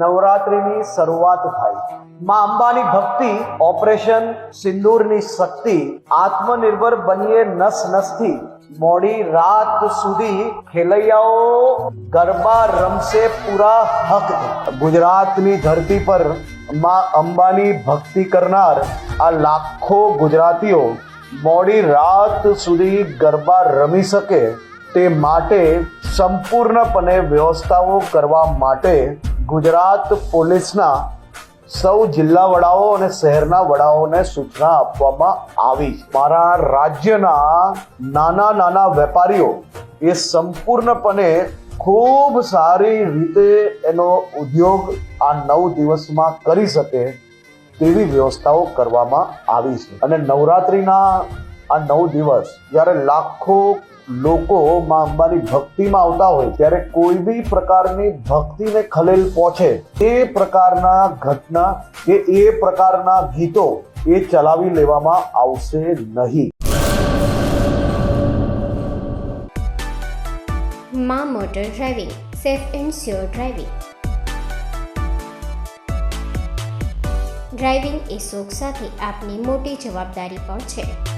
નવરાત્રિની શરૂઆત થાય. માં અંબાની ભક્તિ, ઓપરેશન, સિંદૂરની શક્તિ, આત્મનિર્ભર બનીએ નસ નસથી. મોડી રાત સુધી ખેલૈયાઓ ગરબા રમશે પૂરા હક. ગુજરાતની ધરતી પરમાં અંબાની ભક્તિ કરનાર આ લાખો ગુજરાતીઓ મોડી રાત સુધી ગરબા રમી શકે તે માટે સંપૂર્ણપણે વ્યવસ્થાઓ કરવા માટે ગુજરાત પોલીસના સૌ જિલ્લા વડાઓ અને શહેરના વડાઓને સૂચના આપવામાં આવી. મારા રાજ્યના નાના નાના વેપારીઓ એ સંપૂર્ણપણે ખૂબ સારી રીતે એનો ઉદ્યોગ આ નવ દિવસમાં કરી શકે તેવી વ્યવસ્થાઓ કરવામાં આવી છે. અને નવરાત્રિના આ નવ દિવસ જ્યારે લાખો લોકો માં અંબાની ભક્તિમાં આવતા હોય, ત્યારે કોઈ બી પ્રકારની ભક્તિને ખલેલ પહોંચે એ પ્રકારના ઘટના કે એ પ્રકારના ગીતો એ ચલાવી લેવામાં આવશે નહીં. મા motor driving, safe and sure driving. Driving એ શોખ સાથે આપની મોટી જવાબદારી પણ છે.